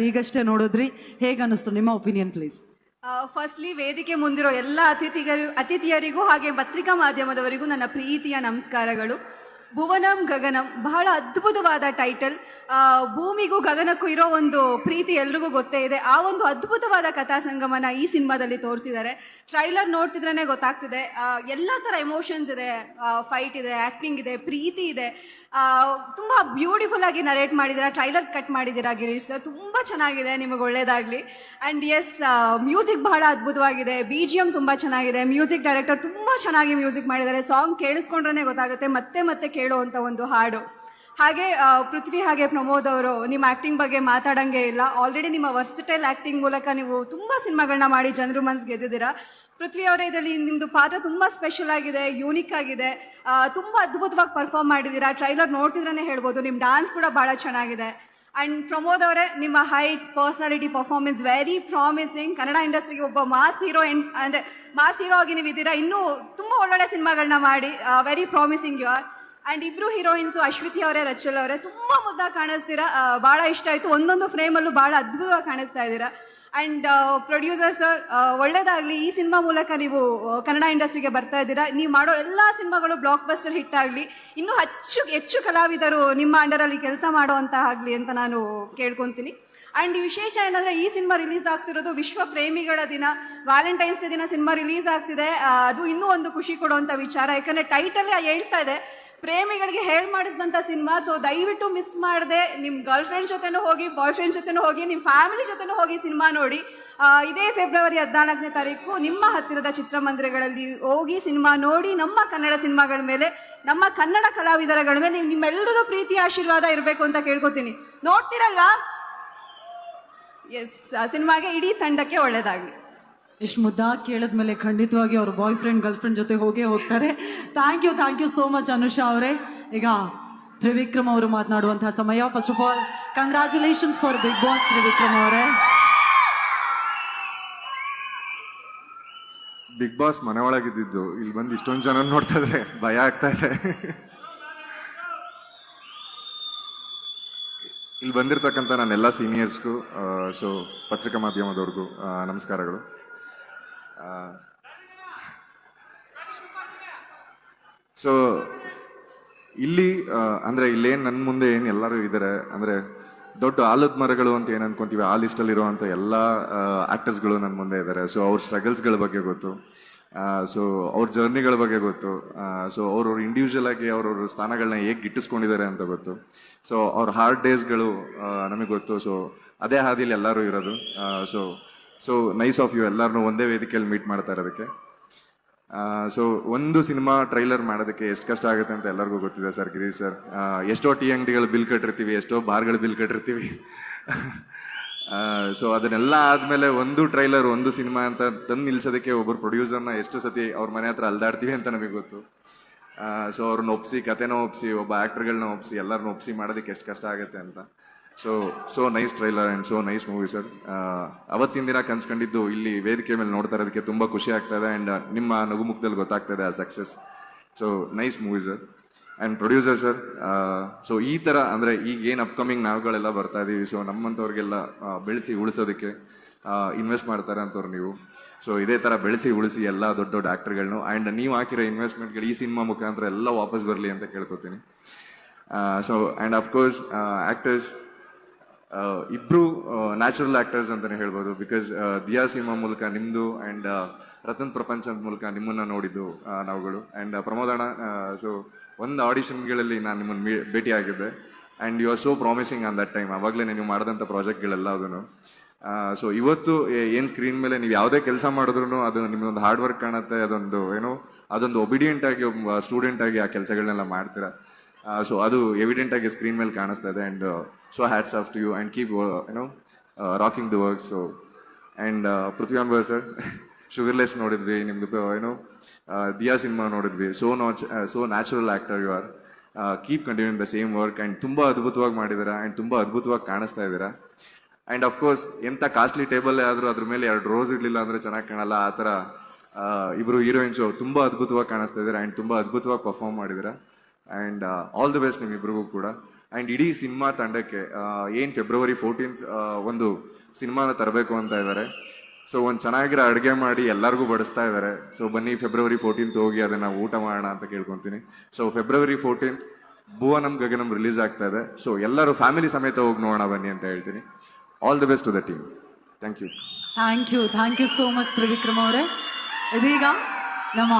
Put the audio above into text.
ಈಗಷ್ಟೇ ನೋಡಿದ್ರಿ. ಹೇಗೆ ಅನ್ನಿಸ್ತು ನಿಮ್ಮ ಒಪಿನಿಯನ್ ಪ್ಲೀಸ್ ಫಸ್ಟ್ಲಿ ವೇದಿಕೆ ಮುಂದಿರೋ ಎಲ್ಲ ಅತಿಥಿಗರು ಅತಿಥಿಯರಿಗೂ ಹಾಗೆ ಪತ್ರಿಕಾ ಮಾಧ್ಯಮದವರಿಗೂ ನನ್ನ ಪ್ರೀತಿಯ ನಮಸ್ಕಾರಗಳು. ಭುವನಂ ಗಗನಂ. ಬಹಳ ಅದ್ಭುತವಾದ ಟೈಟಲ್ ಭೂಮಿಗೂ ಗಗನಕ್ಕೂ ಇರೋ ಒಂದು ಪ್ರೀತಿ ಎಲ್ರಿಗೂ ಗೊತ್ತೇ ಇದೆ. ಆ ಒಂದು ಅದ್ಭುತವಾದ ಕಥಾ ಸಂಗಮನ ಈ ಸಿನಿಮಾದಲ್ಲಿ ತೋರಿಸಿದ್ದಾರೆ. ಟ್ರೈಲರ್ ನೋಡ್ತಿದ್ರೇ ಗೊತ್ತಾಗ್ತಿದೆ. ಎಲ್ಲ ಥರ ಎಮೋಷನ್ಸ್ ಇದೆ. ಫೈಟ್ ಇದೆ ಆ್ಯಕ್ಟಿಂಗ್ ಇದೆ, ಪ್ರೀತಿ ಇದೆ. ತುಂಬ ಬ್ಯೂಟಿಫುಲ್ ಆಗಿ ನರೇಟ್ ಮಾಡಿದ್ದೀರಾ ಟ್ರೈಲರ್ ಕಟ್ ಮಾಡಿದ್ದೀರಾ ಗಿರೀಶ್ ಸರ್ ತುಂಬಾ ಚೆನ್ನಾಗಿದೆ, ನಿಮಗೆ ಒಳ್ಳೇದಾಗ್ಲಿ. ಅಂಡ್ ಎಸ್ ಮ್ಯೂಸಿಕ್ ಬಹಳ ಅದ್ಭುತವಾಗಿದೆ. ಬಿ ಜಿ ಎಂ ತುಂಬಾ ಚೆನ್ನಾಗಿದೆ. ಮ್ಯೂಸಿಕ್ ಡೈರೆಕ್ಟರ್ ತುಂಬಾ ಚೆನ್ನಾಗಿ ಮ್ಯೂಸಿಕ್ ಮಾಡಿದ್ದಾರೆ. ಸಾಂಗ್ ಕೇಳಿಸ್ಕೊಂಡ್ರೇ ಗೊತ್ತಾಗುತ್ತೆ. ಮತ್ತೆ ಮತ್ತೆ ಕೇಳುವಂತ ಒಂದು ಹಾಡು. ಹಾಗೆ ಪೃಥ್ವಿ ಹಾಗೆ ಪ್ರಮೋದ್ ಅವರು ನಿಮ್ಮ ಆಕ್ಟಿಂಗ್ ಬಗ್ಗೆ ಮಾತಾಡಂಗೆ ಇಲ್ಲ. ಆಲ್ರೆಡಿ ನಿಮ್ಮ ವರ್ಸಿಟೈಲ್ ಆಕ್ಟಿಂಗ್ ಮೂಲಕ ನೀವು ತುಂಬಾ ಸಿನಿಮಾಗಳನ್ನ ಮಾಡಿ ಜನರು ಮನ್ಸ್ ಗೆದ್ದಿದ್ದೀರಾ. ಪೃಥ್ವಿ ಅವರೇ, ಇದರಲ್ಲಿ ನಿಮ್ದು ಪಾತ್ರ ತುಂಬಾ ಸ್ಪೆಷಲ್ ಆಗಿದೆ ಯೂನಿಕ್ ಆಗಿದೆ. ತುಂಬಾ ಅದ್ಭುತವಾಗಿ ಪರ್ಫಾರ್ಮ್ ಮಾಡಿದ್ದೀರಾ. ಟ್ರೈಲರ್ ನೋಡ್ತಿದ್ರೇ ಹೇಳ್ಬೋದು. ನಿಮ್ಮ ಡಾನ್ಸ್ ಕೂಡ ಬಹಳ ಚೆನ್ನಾಗಿದೆ. ಅಂಡ್ ಪ್ರಮೋದ್ ಅವರೇ, ನಿಮ್ಮ height personality performance very promising Kannada ಇಂಡಸ್ಟ್ರಿಗೆ ಒಬ್ಬ ಮಾಸ್ ಹೀರೋ ಅಂದ್ರೆ ಮಾಸ್ ಹೀರೋ ಆಗಿ ನೀವು ಇದ್ದೀರಾ ಇನ್ನೂ ತುಂಬಾ ಒಳ್ಳೊಳ್ಳೆ ಸಿನಿಮಾಗಳನ್ನ ಮಾಡಿ. Very promising you are and ಇಬ್ರು ಹೀರೋಯಿನ್ಸು ಅಶ್ವಿತಿ ಅವರೇ, ರಚಲ್ ಅವರೇ, ತುಂಬ ಮುದ್ದಾಗಿ ಕಾಣಿಸ್ತೀರಾ? ಭಾಳ ಇಷ್ಟ ಆಯಿತು. ಒಂದೊಂದು ಫ್ರೇಮಲ್ಲೂ ಭಾಳ ಅದ್ಭುತವಾಗಿ ಕಾಣಿಸ್ತಾ ಇದ್ದೀರಾ? ಆ್ಯಂಡ್ ಪ್ರೊಡ್ಯೂಸರ್ ಸರ್ ಒಳ್ಳೇದಾಗ್ಲಿ. ಈ ಸಿನಿಮಾ ಮೂಲಕ ನೀವು ಕನ್ನಡ ಇಂಡಸ್ಟ್ರಿಗೆ ಬರ್ತಾ ಇದ್ದೀರಾ? ನೀವು ಮಾಡೋ ಎಲ್ಲ ಸಿನಿಮಾಗಳು ಬ್ಲಾಕ್ ಬಸ್ಟರ್ ಹಿಟ್ ಆಗಲಿ. ಇನ್ನೂ ಹೆಚ್ಚು ಹೆಚ್ಚು ಕಲಾವಿದರು ನಿಮ್ಮ ಅಂಡರಲ್ಲಿ ಕೆಲಸ ಮಾಡೋ ಅಂತ ಆಗಲಿ ಅಂತ ನಾನು ಕೇಳ್ಕೊತೀನಿ. ಆ್ಯಂಡ್ ವಿಶೇಷ ಏನಂದರೆ, ಈ ಸಿನಿಮಾ ರಿಲೀಸ್ ಆಗ್ತಿರೋದು ವಿಶ್ವ ಪ್ರೇಮಿಗಳ ದಿನ. ವ್ಯಾಲೆಂಟೈನ್ಸ್ ಡೇ ದಿನ ಸಿನಿಮಾ ರಿಲೀಸ್ ಆಗ್ತಿದೆ. ಅದು ಇನ್ನೂ ಒಂದು ಖುಷಿ ಕೊಡುವಂಥ ವಿಚಾರ. ಯಾಕಂದರೆ ಟೈಟಲ್ ಹೇಳ್ತಾ ಇದೆ. ಪ್ರೇಮಿಗಳಿಗೆ ಹೇಳ್ ಮಾಡಿಸಿದಂಥ ಸಿನಿಮಾ? ಸೊ ದಯವಿಟ್ಟು ಮಿಸ್ ಮಾಡದೆ. ನಿಮ್ಮ ಗರ್ಲ್ ಫ್ರೆಂಡ್ ಜೊತೆನೂ ಹೋಗಿ ಬಾಯ್ ಫ್ರೆಂಡ್ ಜೊತೆನೂ ಹೋಗಿ ನಿಮ್ಮ ಫ್ಯಾಮಿಲಿ ಜೊತೆನೂ ಹೋಗಿ ಸಿನಿಮಾ ನೋಡಿ. ಇದೇ ಫೆಬ್ರವರಿ ಹದಿನಾಲ್ಕನೇ ತಾರೀಕು ನಿಮ್ಮ ಹತ್ತಿರದ ಚಿತ್ರಮಂದಿರಗಳಲ್ಲಿ ಹೋಗಿ ಸಿನಿಮಾ ನೋಡಿ, ನಮ್ಮ ಕನ್ನಡ ಸಿನಿಮಾಗಳ ಮೇಲೆ, ನಮ್ಮ ಕನ್ನಡ ಕಲಾವಿದರಗಳ ಮೇಲೆ ನೀವು ನಿಮ್ಮೆಲ್ಲರಿಗೂ ಪ್ರೀತಿ ಆಶೀರ್ವಾದ ಇರಬೇಕು ಅಂತ ಕೇಳ್ಕೊತೀನಿ. ನೋಡ್ತೀರಲ್ವಾ? ಎಸ್ ಸಿನಿಮಾಗೆ ಇಡೀ ತಂಡಕ್ಕೆ ಒಳ್ಳೇದಾಗ್ಲಿ. ಇಷ್ಟು ಮುದ್ದಾಗಿ ಕೇಳಿದ್ಮೇಲೆ ಖಂಡಿತವಾಗಿ ಅವ್ರ ಬಾಯ್ ಫ್ರೆಂಡ್ ಗರ್ಲ್ ಫ್ರೆಂಡ್ ಜೊತೆ ಹೋಗೇ ಹೋಗ್ತಾರೆ. Thank you thank you so much Anusha ಅವರೇ. ಈಗ ತ್ರಿವಿಕ್ರಮ್ ಅವರು ಮಾತನಾಡುವಂತಹ ಸಮಯ. First of all congratulations for Bigg Boss Trivikram ಅವರೇ. ಬಿಗ್ ಬಾಸ್ ಮನೆ ಒಳಗಿದ್ದಿದ್ದು ಇಲ್ಲಿ ಬಂದು ಇಷ್ಟೊಂದು ಜನ ನೋಡ್ತಾ ಇದ್ರೆ ಭಯ ಆಗ್ತಾ ಇದೆ. ಇಲ್ಲಿ ಬಂದಿರತಕ್ಕಂಥ ನನ್ನೆಲ್ಲ ಸೀನಿಯರ್ಸ್ಗೂ ಸೊ ಪತ್ರಿಕಾ ಮಾಧ್ಯಮದವ್ರಿಗೂ ನಮಸ್ಕಾರಗಳು. ಸೊ ಇಲ್ಲಿ ಅಂದ್ರೆ ಇಲ್ಲೇನ್ ನನ್ನ ಮುಂದೆ ಏನ್ ಎಲ್ಲರೂ ಇದ್ದಾರೆ ಅಂದ್ರೆ ದೊಡ್ಡ ಆಲದ ಮರಗಳು ಅಂತ ಏನ್ ಅನ್ಕೊಂತೀವಿ, ಆ ಇರುವಂತ ಎಲ್ಲಾ ಆಕ್ಟರ್ಸ್ಗಳು ನನ್ನ ಮುಂದೆ ಇದ್ದಾರೆ ಸೊ ಅವ್ರ ಸ್ಟ್ರಗಲ್ಸ್ಗಳ ಬಗ್ಗೆ ಗೊತ್ತು. ಸೊ ಅವ್ರ ಜರ್ನಿಗಳ ಬಗ್ಗೆ ಗೊತ್ತು. ಸೊ ಅವ್ರವ್ರ ಇಂಡಿವಿಜುವಲ್ ಆಗಿ ಅವ್ರವ್ರ ಸ್ಥಾನಗಳನ್ನ ಹೇಗೆ ಗಿಟ್ಟಿಸ್ಕೊಂಡಿದ್ದಾರೆ ಅಂತ ಗೊತ್ತು. ಸೊ ಅವ್ರ ಹಾರ್ಡ್ ಡೇಸ್ಗಳು ನಮಗೆ ಗೊತ್ತು. ಸೊ ಅದೇ ಹಾದಿಯಲ್ಲಿ ಎಲ್ಲರೂ ಇರೋದು. So so nice of you ಎಲ್ಲರನ್ನೂ ಒಂದೇ ವೇದಿಕೆಯಲ್ಲಿ ಮೀಟ್ ಮಾಡ್ತಾ ಇರೋದಕ್ಕೆ. ಸೊ ಒಂದು ಸಿನಿಮಾ ಟ್ರೈಲರ್ ಮಾಡೋದಕ್ಕೆ ಎಷ್ಟು ಕಷ್ಟ ಆಗುತ್ತೆ ಅಂತ ಎಲ್ಲರಿಗೂ ಗೊತ್ತಿದೆ ಸರ್, ಗಿರೀಶ್ ಸರ್. ಎಷ್ಟೋ ಟಿ ಅಂಗಡಿಗಳು ಬಿಲ್ ಕಟ್ಟಿರ್ತೀವಿ, ಎಷ್ಟೋ ಬಾರ್ಗಳು ಬಿಲ್ ಕಟ್ಟಿರ್ತೀವಿ. ಸೊ ಅದನ್ನೆಲ್ಲ ಆದಮೇಲೆ ಒಂದು ಟ್ರೈಲರ್ ಒಂದು ಸಿನಿಮಾ ಅಂತ ತಂದು ನಿಲ್ಸೋದಕ್ಕೆ ಒಬ್ಬರು ಪ್ರೊಡ್ಯೂಸರ್ನ ಎಷ್ಟು ಸತಿ ಅವ್ರ ಮನೆ ಹತ್ರ ಅಲ್ದಾಡ್ತೀವಿ ಅಂತ ನಮಗೆ ಗೊತ್ತು. ಸೊ ಅವ್ರನ್ನ ಒಪ್ಸಿ, ಕತೆನ ಒಪ್ಸಿ, ಒಬ್ಬ ಆಕ್ಟರ್ಗಳನ್ನ ಒಪ್ಸಿ ಎಲ್ಲರನ್ನ ಒಪ್ಸಿ ಮಾಡೋದಕ್ಕೆ ಎಷ್ಟು ಕಷ್ಟ ಆಗುತ್ತೆ ಅಂತ. So so nice trailer and so nice movie sir ಅವತ್ತಿನ ದಿನ ಕನ್ಸ್ಕೊಂಡಿದ್ದು ಇಲ್ಲಿ ವೇದಿಕೆ ಮೇಲೆ ನೋಡ್ತಾ ಇರೋದಕ್ಕೆ ತುಂಬ ಖುಷಿ ಆಗ್ತಾ ಇದೆ ಆ್ಯಂಡ್ ನಿಮ್ಮ ನಗುಮುಖದಲ್ಲಿ ಗೊತ್ತಾಗ್ತಾ ಇದೆ ಆ success so nice movie sir and producer sir so ಈ ಥರ ಅಂದರೆ ಈಗ ಏನು ಅಪ್ಕಮಿಂಗ್ ನಾವುಗಳೆಲ್ಲ ಬರ್ತಾ ಇದ್ದೀವಿ ಸೊ ನಮ್ಮಂಥವ್ರಿಗೆಲ್ಲ ಬೆಳೆಸಿ ಉಳಿಸೋದಕ್ಕೆ ಇನ್ವೆಸ್ಟ್ ಮಾಡ್ತಾರೆ ಅಂತವ್ರು ನೀವು. ಸೊ ಇದೇ ಥರ ಬೆಳೆಸಿ ಉಳಿಸಿ ಎಲ್ಲ ದೊಡ್ಡ ದೊಡ್ಡ ಆ್ಯಕ್ಟರ್ಗಳನ್ನು ಆ್ಯಂಡ್ ನೀವು ಹಾಕಿರೋ ಇನ್ವೆಸ್ಟ್ಮೆಂಟ್ಗಳು ಈ ಸಿನಿಮಾ ಮುಖಾಂತರ ಎಲ್ಲ ವಾಪಸ್ ಬರಲಿ ಅಂತ ಕೇಳ್ಕೊತೀನಿ. So and of course actors ಇಬ್ರು ನ್ಯಾಚುರಲ್ ಆಕ್ಟರ್ಸ್ ಅಂತಾನೆ ಹೇಳ್ಬೋದು. ಬಿಕಾಸ್ ದಿಯಾ ಸಿನಿಮಾ ಮೂಲಕ ನಿಮ್ಮದು ಆ್ಯಂಡ್ ರತನ್ ಪ್ರಪಂಚದ ಮೂಲಕ ನಿಮ್ಮನ್ನ ನೋಡಿದ್ದು ನಾವುಗಳು. ಆ್ಯಂಡ್ ಪ್ರಮೋದಣ್ಣ ಸೊ ಒಂದು ಆಡಿಷನ್ಗಳಲ್ಲಿ ನಾನು ನಿಮ್ಮನ್ನು ಭೇಟಿ ಆಗಿದ್ದೆ. And you are so promising on that time ಆವಾಗಲೇ ನೀವು ಮಾಡಿದಂಥ ಪ್ರಾಜೆಕ್ಟ್ಗಳೆಲ್ಲ ಅದನ್ನು. ಸೊ ಇವತ್ತು ಏನು ಸ್ಕ್ರೀನ್ ಮೇಲೆ ನೀವು ಯಾವುದೇ ಕೆಲಸ ಮಾಡಿದ್ರು ಅದು ನಿಮ್ಮದೊಂದು ಹಾರ್ಡ್ ವರ್ಕ್ ಕಾಣುತ್ತೆ. ಅದೊಂದು, ಏನೋ, ಅದೊಂದು ಒಬಿಡಿಯಂಟ್ ಆಗಿ ಸ್ಟೂಡೆಂಟ್ ಆಗಿ ಆ ಕೆಲಸಗಳನ್ನೆಲ್ಲ ಮಾಡ್ತೀರಾ. ಸೊ ಅದು ಎವಿಡೆಂಟ್ ಆಗಿ ಸ್ಕ್ರೀನ್ ಮೇಲೆ ಕಾಣಿಸ್ತಾ ಇದೆ and so hats off to you and keep ಏನೋ rocking the work so and Prithvi Ambaar sir sugarless ನೋಡಿದ್ವಿ ನಿಮ್ದು ಏನೋ ದಿಯಾ ಸಿನಿಮಾ ನೋಡಿದ್ವಿ so notch so natural actor you are keep continue the same work and ತುಂಬ ಅದ್ಭುತವಾಗಿ ಮಾಡಿದ್ದೀರಾ and ತುಂಬ ಅದ್ಭುತವಾಗಿ ಕಾಣಿಸ್ತಾ ಇದ್ದೀರಾ ಆ್ಯಂಡ್ ಅಫ್ಕೋರ್ಸ್ ಎಂಥ ಕಾಸ್ಟ್ಲಿ ಟೇಬಲ್ ಆದರೂ ಅದ್ರ ಮೇಲೆ ಎರಡು ರೋಸ್ ಇಡಲಿಲ್ಲ ಅಂದರೆ ಚೆನ್ನಾಗಿ ಕಾಣಲ್ಲ ಆ ಥರ ಇಬ್ಬರು ಹೀರೋಯಿನ್ಸ್ ತುಂಬಾ ಅದ್ಭುತವಾಗಿ ಕಾಣಿಸ್ತಾ ಇದ್ದಾರೆ ಆ್ಯಂಡ್ ತುಂಬ ಅದ್ಭುತವಾಗಿ ಪರ್ಫಾರ್ಮ್ ಮಾಡಿದ್ದೀರಾ ಅಂಡ್ ಆಲ್ ದ ಬೆಸ್ಟ್ ನಿಮ್ಮಿಬ್ರಿಗೂ ಕೂಡ. ಆ್ಯಂಡ್ ಇಡೀ ಸಿನಿಮಾ ತಂಡಕ್ಕೆ ಏನು ಫೆಬ್ರವರಿ ಫೋರ್ಟೀನ್ತ್ ಒಂದು ಸಿನಿಮಾನ ತರಬೇಕು ಅಂತ ಇದ್ದಾರೆ ಸೊ ಒಂದು ಚೆನ್ನಾಗಿರೋ ಅಡುಗೆ ಮಾಡಿ ಎಲ್ಲರಿಗೂ ಬಡಿಸ್ತಾ ಇದ್ದಾರೆ ಸೊ ಬನ್ನಿ ಫೆಬ್ರವರಿ ಫೋರ್ಟೀನ್ತ್ ಹೋಗಿ ಅದನ್ನು ಊಟ ಮಾಡೋಣ ಅಂತ ಕೇಳ್ಕೊತೀನಿ. So February fourteenth Bhuvanam Gaganam release ಆಗ್ತಾ ಇದೆ. ಸೊ ಎಲ್ಲರೂ ಫ್ಯಾಮಿಲಿ ಸಮೇತ ಹೋಗಿ ನೋಡೋಣ ಬನ್ನಿ ಅಂತ ಹೇಳ್ತೀನಿ. All the best to the team thank you thank you thank you so much Trivikram ಅವರೇ. ಇದೀಗ ನಮ್ಮ